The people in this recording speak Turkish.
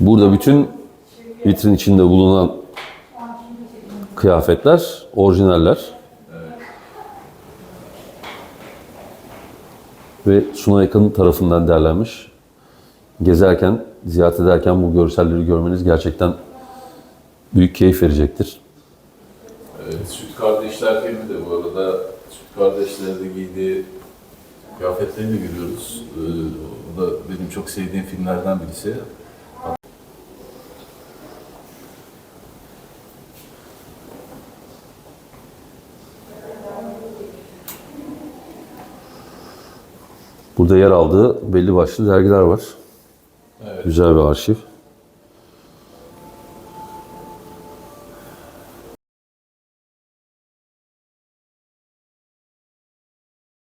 Burada bütün vitrin içinde bulunan kıyafetler orijinaller. Ve Suna Yakın tarafından derlenmiş. Gezerken, ziyaret ederken bu görselleri görmeniz gerçekten büyük keyif verecektir. Evet, Süt Kardeşler filmi de bu arada Süt Kardeşler'de giydiği kıyafetlerini de görüyoruz. Ee, o da benim çok sevdiğim filmlerden birisi. Burada yer aldığı belli başlı dergiler var. Evet. Güzel bir arşiv.